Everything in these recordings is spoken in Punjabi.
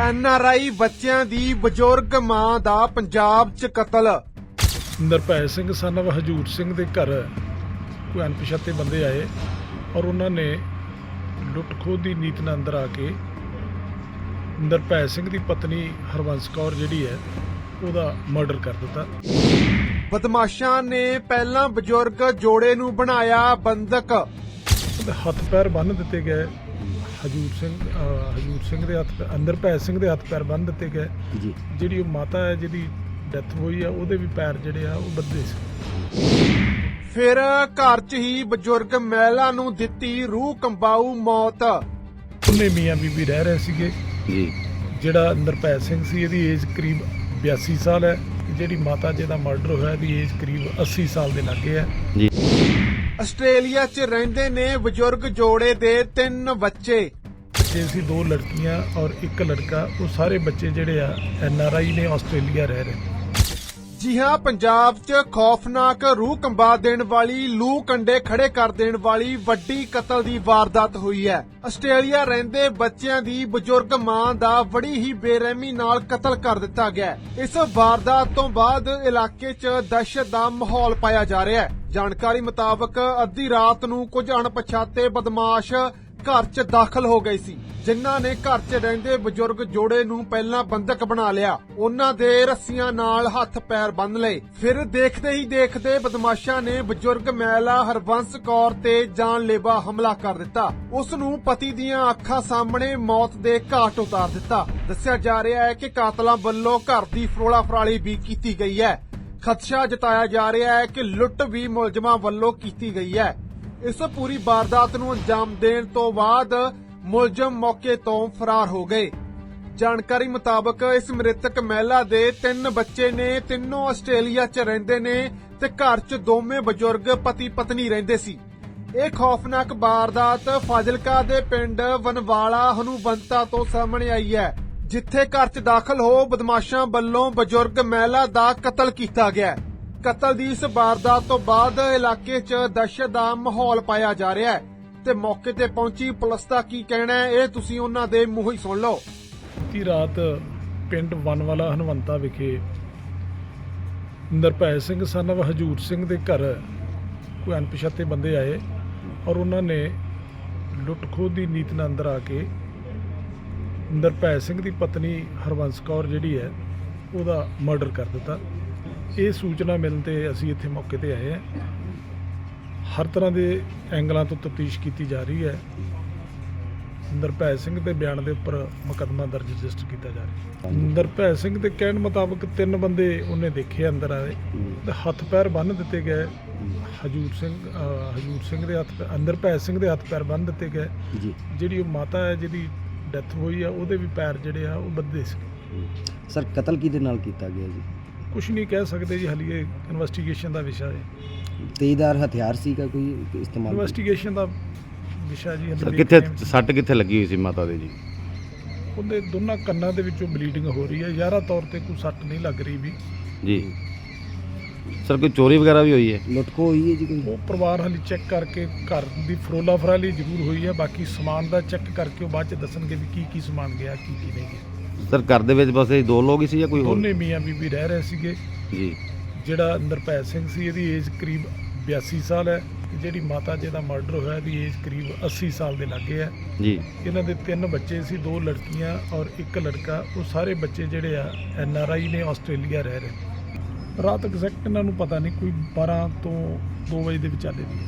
ਐਨਆਰਆਈ ਬੱਚਿਆਂ ਦੀ ਬਜ਼ੁਰਗ ਮਾਂ ਦਾ ਪੰਜਾਬ 'ਚ ਕਤਲ। ਨਿਰਭੈ ਸਿੰਘ ਸਨਵ ਹਜੂਰ ਸਿੰਘ ਦੇ ਘਰ। ਕੋਈ ਅਣਪਛਾਤੇ ਬੰਦੇ ਆਏ ਔਰ ਉਹਨਾਂ ਨੇ ਲੁੱਟ ਖੋਹ ਦੀ ਨੀਤ ਨਾਲ ਅੰਦਰ ਆ ਕੇ ਨਿਰਭੈ ਸਿੰਘ ਦੀ ਪਤਨੀ ਹਰਵੰਸ ਕੌਰ ਜਿਹੜੀ ਹੈ ਉਹਦਾ ਮਰਡਰ ਕਰ ਦਿੱਤਾ। ਬਦਮਾਸ਼ਾਂ ਨੇ ਪਹਿਲਾਂ ਬਜ਼ੁਰਗ ਜੋੜੇ ਨੂੰ ਬਣਾਇਆ ਬੰਦਕ। ਉਹਦੇ ਹੱਥ ਪੈਰ ਬੰਨ੍ਹ ਦਿੱਤੇ ਗਏ। ਹਜੂਰ ਸਿੰਘ ਅਹ ਹਜੂਰ ਸਿੰਘ ਦੇ ਹੱਥ ਪੈ- ਨਿਰਭੈ ਸਿੰਘ ਦੇ ਹੱਥ ਪੈਰ ਬੰਨ੍ਹ ਦਿੱਤੇ ਗਏ। ਜੀ। ਜਿਹੜੀ ਉਹ ਮਾਤਾ ਹੈ ਜਿਹਦੀ ਡੈਥ ਹੋਈ ਆ ਉਹਦੇ ਵੀ ਪੈਰ ਜਿਹੜੇ ਆ ਉਹ ਬੱਧੇ ਸੀ। ਫਿਰ ਘਰ 'ਚ ਹੀ ਬਜ਼ੁਰਗ ਮਹਿਲਾ ਨੂੰ ਦਿੱਤੀ ਰੂਹ ਕੰਬਾਊ ਮੌਤ। ਉਹਨੇ ਮੀਆਂ ਬੀਬੀ ਰਹਿ ਰਹੇ ਸੀਗੇ। ਜੀ। ਜਿਹੜਾ ਨਿਰਭੈ ਸਿੰਘ ਸੀ ਇਹਦੀ ਏਜ ਕਰੀਬ 82 ਸਾਲ ਹੈ। ਜਿਹੜੀ ਮਾਤਾ ਜਿਹਦਾ ਮਰਡਰ ਹੋਇਆ ਇਹਦੀ ਏਜ ਕਰੀਬ 80 ਸਾਲ ਦੇ ਲਾਗੇ ਹੈ। ਜੀ। ਆਸਟ੍ਰੇਲੀਆ 'ਚ ਰਹਿੰਦੇ ਨੇ ਬਜ਼ੁਰਗ ਜੋੜੇ ਦੇ ਤਿੰਨ ਬੱਚੇ। ਜੇ ਸੀ ਦੋ ਲੜਕੀਆਂ ਔਰ ਇੱਕ ਲੜਕਾ ਉਹ ਸਾਰੇ ਬੱਚੇ ਜਿਹੜੇ ਆ ਐਨ ਆਰ ਆਈ ਨੇ ਆਸਟ੍ਰੇਲੀਆ ਰਹਿ ਰਹੇ ਜੀ ਹਾਂ ਪੰਜਾਬ 'ਚ ਖੌਫਨਾਕ ਰੂਹ ਕੰਬਾ ਦੇਣ ਵਾਲੀ ਲੂ ਕੰਡੇ ਖੜੇ ਕਰ ਦੇਣ ਵਾਲੀ ਵੱਡੀ ਕਤਲ ਦੀ ਵਾਰਦਾਤ ਹੋਈ ਹੈ। ਆਸਟ੍ਰੇਲੀਆ ਰਹਿੰਦੇ ਬੱਚਿਆਂ ਦੀ ਬਜ਼ੁਰਗ ਮਾਂ ਦਾ ਬੜੀ ਹੀ ਬੇਰਹਿਮੀ ਨਾਲ ਕਤਲ ਕਰ ਦਿੱਤਾ ਗਿਆ। ਇਸ ਵਾਰਦਾਤ ਤੋਂ ਬਾਅਦ ਇਲਾਕੇ 'ਚ ਦਹਿਸ਼ਤ ਦਾ ਮਾਹੌਲ ਪਾਇਆ ਜਾ ਰਿਹਾ ਹੈ। ਜਾਣਕਾਰੀ ਮੁਤਾਬਕ ਅੱਧੀ ਰਾਤ ਨੂੰ ਕੁਝ ਅਣਪਛਾਤੇ ਬਦਮਾਸ਼ ਘਰ 'ਚ ਦਾਖਲ ਹੋ ਗਏ ਸੀ। ਜਿਨ੍ਹਾਂ ਨੇ ਘਰ 'ਚ ਰਹਿੰਦੇ ਬਜ਼ੁਰਗ ਜੋੜੇ ਨੂੰ ਪਹਿਲਾਂ ਬੰਦਕ ਬਣਾ ਲਿਆ। ਉਹਨਾਂ ਦੇ ਰੱਸੀਆਂ ਨਾਲ ਹੱਥ ਪੈਰ ਬੰਨ ਲਏ। ਫਿਰ ਦੇਖਦੇ ਹੀ ਦੇਖਦੇ ਬਦਮਾਸ਼ਾਂ ਨੇ ਬਜ਼ੁਰਗ ਮਹਿਲਾ ਹਰਬੰਸ ਕੌਰ ਤੇ ਜਾਨਲੇਵਾ ਹਮਲਾ ਕਰ ਦਿੱਤਾ। ਉਸ ਨੂੰ ਪਤੀ ਦੀਆਂ ਅੱਖਾਂ ਸਾਹਮਣੇ ਮੌਤ ਦੇ ਘਾਟ ਉਤਾਰ ਦਿੱਤਾ। ਦੱਸਿਆ ਜਾ ਰਿਹਾ ਹੈ ਕਿ ਕਾਤਲਾਂ ਵੱਲੋਂ ਘਰ ਦੀ ਫਰੋਲਾ ਫਰਾਲੀ ਵੀ ਕੀਤੀ ਗਈ ਹੈ। ਖਦਸ਼ਾ ਜਤਾਇਆ ਜਾ ਰਿਹਾ ਹੈ ਕਿ ਲੁੱਟ ਵੀ ਮੁਲਜ਼ਮਾਂ ਵੱਲੋਂ ਕੀਤੀ ਗਈ ਹੈ। ਇਸ ਪੂਰੀ ਵਾਰਦਾਤ ਨੂੰ ਅੰਜਾਮ ਦੇਣ ਤੋਂ ਬਾਅਦ ਮੁਲਜ਼ਮ ਮੌਕੇ ਤੋਂ ਫਰਾਰ ਹੋ ਗਏ। ਜਾਣਕਾਰੀ ਮੁਤਾਬਕ ਇਸ ਮ੍ਰਿਤਕ ਮਹਿਲਾ ਦੇ ਤਿੰਨ ਬੱਚੇ ਨੇ, ਤਿੰਨੋਂ ਆਸਟ੍ਰੇਲੀਆ 'ਚ ਰਹਿੰਦੇ ਨੇ ਤੇ ਘਰ 'ਚ ਦੋਵੇਂ ਬਜ਼ੁਰਗ ਪਤੀ ਪਤਨੀ ਰਹਿੰਦੇ ਸੀ। ਇਹ ਖੌਫਨਾਕ ਵਾਰਦਾਤ ਫਾਜ਼ਿਲਕਾ ਦੇ ਪਿੰਡ ਵਨਵਾਲਾ ਹਨੂਬੰਤਾ ਤੋਂ ਸਾਹਮਣੇ ਆਈ ਹੈ। ਜਿੱਥੇ ਘਰ 'ਚ ਦਾਖਲ ਹੋ ਬਦਮਾਸ਼ਾਂ ਵੱਲੋਂ ਬਜ਼ੁਰਗ ਮਹਿਲਾ ਦਾ ਕਤਲ ਕੀਤਾ ਗਿਆ ਹੈ। ਕਤਲ ਦੀ ਇਸ ਵਾਰਦਾਤ ਤੋਂ ਬਾਅਦ ਇਲਾਕੇ 'ਚ ਦਹਿਸ਼ਤ ਦਾ ਮਾਹੌਲ ਪਾਇਆ ਜਾ ਰਿਹਾ ਹੈ ਤੇ ਮੌਕੇ ਤੇ ਪਹੁੰਚੀ ਪੁਲਿਸ ਦਾ ਕੀ ਕਹਿਣਾ ਹੈ, ਇਹ ਤੁਸੀਂ ਉਹਨਾਂ ਦੇ ਮੂੰਹੋਂ ਹੀ ਸੁਣ ਲਓ ਦੀ ਰਾਤ ਪਿੰਡ ਵਨਵਾਲਾ ਹਨਵੰਤਾ ਵਿਖੇ ਨਿਰਭੈ ਸਿੰਘ ਸਨਵ, ਹਜੂਰ ਸਿੰਘ ਦੇ ਘਰ ਕੋਈ ਅਣਪਛਾਤੇ ਬੰਦੇ ਆਏ ਔਰ ਉਹਨਾਂ ਨੇ ਲੁੱਟ ਖੋਹ ਦੀ ਨੀਤ ਨਾਲ ਅੰਦਰ ਆ ਕੇ ਨਿਰਭੈ ਸਿੰਘ ਦੀ ਪਤਨੀ ਹਰਵੰਸ ਕੌਰ ਜਿਹੜੀ ਹੈ ਉਹਦਾ ਮਰਡਰ ਕਰ ਦਿੱਤਾ। ਇਹ ਸੂਚਨਾ ਮਿਲਣ ਤੇ ਅਸੀਂ ਇੱਥੇ ਮੌਕੇ ਤੇ ਆਏ ਹਾਂ। ਹਰ ਤਰ੍ਹਾਂ ਦੇ ਐਂਗਲਾਂ ਤੋਂ ਤਫਤੀਸ਼ ਕੀਤੀ ਜਾ ਰਹੀ ਹੈ। ਨਿਰਭੈ ਸਿੰਘ ਦੇ ਬਿਆਨ ਦੇ ਉੱਪਰ ਮੁਕੱਦਮਾ ਦਰਜ ਰਜਿਸਟਰ ਕੀਤਾ ਜਾ ਰਿਹਾ ਹੈ। ਨਿਰਭੈ ਸਿੰਘ ਦੇ ਕਹਿਣ ਮੁਤਾਬਕ ਤਿੰਨ ਬੰਦੇ ਉਹਨੇ ਦੇਖੇ ਅੰਦਰ ਆਏ ਤੇ ਹੱਥ ਪੈਰ ਬੰਨ੍ਹ ਦਿੱਤੇ ਗਏ। ਹਜੂਰ ਸਿੰਘ ਹਜੂਰ ਸਿੰਘ ਦੇ ਹੱਥ ਪੈ- ਨਿਰਭੈ ਸਿੰਘ ਦੇ ਹੱਥ ਪੈਰ ਬੰਨ੍ਹ ਦਿੱਤੇ ਗਏ। ਜਿਹੜੀ ਉਹ ਮਾਤਾ ਹੈ ਜਿਹਦੀ ਡੈਥ ਹੋਈ ਆ ਉਹਦੇ ਵੀ ਪੈਰ ਜਿਹੜੇ ਆ ਉਹ ਬੱਧੇ ਸੀ। ਸਰ ਕਤਲ ਕਿਹਦੇ ਨਾਲ ਕੀਤਾ ਗਿਆ ਜੀ? ਕੁਝ ਨਹੀਂ ਕਹਿ ਸਕਦੇ ਜੀ ਹਾਲੀ ਇਹ ਇਨਵੈਸਟੀਗੇਸ਼ਨ ਦਾ ਵਿਸ਼ਾ ਹੈ। ਤੇਜ਼ਦਾਰ ਹਥਿਆਰ ਸੀ ਕਾ ਕੋਈ ਇਸਤੇਮਾਲ ਇਨਵੈਸਟੀਗੇਸ਼ਨ ਦਾ ਵਿਸ਼ਾ ਜੀ ਹਾਲੇ ਸਰ ਦੇਖ ਕਿੱਥੇ ਰਹੇ ਹਾਂ। ਸੱਟ ਕਿੱਥੇ ਲੱਗੀ ਹੋਈ ਸੀ ਮਾਤਾ ਦੇ ਜੀ? ਉਹਦੇ ਦੋਨਾਂ ਕੰਨਾਂ ਦੇ ਵਿੱਚੋਂ ਬਲੀਡਿੰਗ ਹੋ ਰਹੀ ਹੈ। ਯਾਰਾ ਤੌਰ ਤੇ ਕੋਈ ਸੱਟ ਨਹੀਂ ਲੱਗ ਰਹੀ ਵੀ। ਜੀ। ਸਰ ਕੋਈ ਚੋਰੀ ਵਗੈਰਾ ਵੀ ਹੋਈ ਹੈ? ਲੁੱਟਖੋ ਹੋਈ ਹੈ ਜੀ ਕੋਈ? ਉਹ ਪਰਿਵਾਰ ਹਾਲੀ ਚੈੱਕ ਕਰਕੇ ਘਰ ਦੀ ਫਰੋਲਾ ਫਰਾਲੀ ਜ਼ਰੂਰ ਹੋਈ ਹੈ ਬਾਕੀ ਸਮਾਨ ਦਾ ਚੈੱਕ ਕਰਕੇ ਉਹ ਬਾਅਦ ਚ ਦੱਸਣਗੇ ਵੀ ਕੀ ਕੀ ਸਮਾਨ ਗਿਆ ਕੀ ਕੀ ਨਹੀਂ ਗਿਆ। ਸਰ ਘਰ ਦੇ ਵਿੱਚ ਬਸ ਇਹ ਦੋ ਲੋਕ ਹੀ ਸੀ ਜਾਂ ਕੋਈ ਹੋਰ? ਦੋਨੇ ਮੀਆਂ ਬੀਬੀ ਰਹਿ ਰਹੇ ਸੀਗੇ। ਜੀ। ਜਿਹੜਾ ਨਿਰਭੈ ਸਿੰਘ ਸੀ ਇਹਦੀ ਏਜ ਕਰੀਬ 82 ਸਾਲ ਹੈ ਤੇ ਜਿਹੜੀ ਮਾਤਾ ਜਿਹਦਾ ਮਰਡਰ ਹੋਇਆ ਇਹਦੀ ਏਜ ਕਰੀਬ 80 ਸਾਲ ਦੇ ਲਾਗੇ ਹੈ। ਜੀ। ਇਹਨਾਂ ਦੇ ਤਿੰਨ ਬੱਚੇ ਸੀ ਦੋ ਲੜਕੀਆਂ ਔਰ ਇੱਕ ਲੜਕਾ। ਉਹ ਸਾਰੇ ਬੱਚੇ ਜਿਹੜੇ ਆ ਐਨ ਆਰ ਆਈ ਨੇ ਆਸਟ੍ਰੇਲੀਆ ਰਹਿ ਰਹੇ ਰਾਤ ਐਗਜ਼ੈਕਟ ਇਹਨਾਂ ਨੂੰ ਪਤਾ ਨਹੀਂ ਕੋਈ 12 ਤੋਂ 2 ਵਜੇ ਦੇ ਵਿਚਾਲੇ ਦੀ।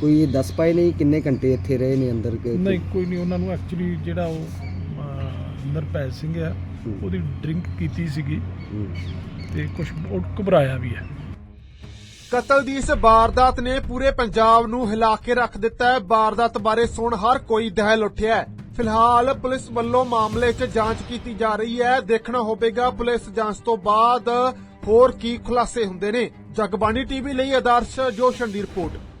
ਕੋਈ ਇਹ ਦੱਸ ਪਾਏ ਨਹੀਂ ਕਿੰਨੇ ਘੰਟੇ ਇੱਥੇ ਰਹੇ ਨੇ ਅੰਦਰ ਕਿ ਨਹੀਂ ਕੋਈ ਨਹੀਂ ਉਹਨਾਂ ਨੂੰ ਐਕਚੁਅਲੀ ਜਿਹੜਾ ਉਹ ਅਹ, ਨਿਰਭੈ ਸਿੰਘ ਆ ਹੂੰ। ਉਹਦੀ ਡਰਿੰਕ ਕੀਤੀ ਸੀਗੀ ਹੂੰ। ਤੇ ਕੁਝ ਉਹ ਘਬਰਾਇਆ ਵੀ ਹੈ ਕਤਲ ਦੀ ਇਸ ਵਾਰਦਾਤ ਨੇ ਪੂਰੇ ਪੰਜਾਬ ਨੂੰ ਹਿਲਾ ਕੇ ਰੱਖ ਦਿੱਤਾ ਹੈ ਵਾਰਦਾਤ ਬਾਰੇ ਸੁਣ ਹਰ ਕੋਈ ਦਹਿਲ ਉੱਠਿਆ ਹੈ ਫਿਲਹਾਲ ਪੁਲਿਸ ਵੱਲੋਂ ਮਾਮਲੇ 'ਚ ਜਾਂਚ ਕੀਤੀ ਜਾ ਰਹੀ ਹੈ ਦੇਖਣਾ ਹੋਵੇਗਾ ਪੁਲਿਸ ਜਾਂਚ ਤੋਂ ਬਾਅਦ ਹੋਰ ਕੀ ਖੁਲਾਸੇ ਹੁੰਦੇ ਨੇ? ਜਗਬਾਣੀ ਟੀਵੀ ਲਈ ਆਦਰਸ਼ ਜੋਸ਼ਨ ਦੀ ਰਿਪੋਰਟ।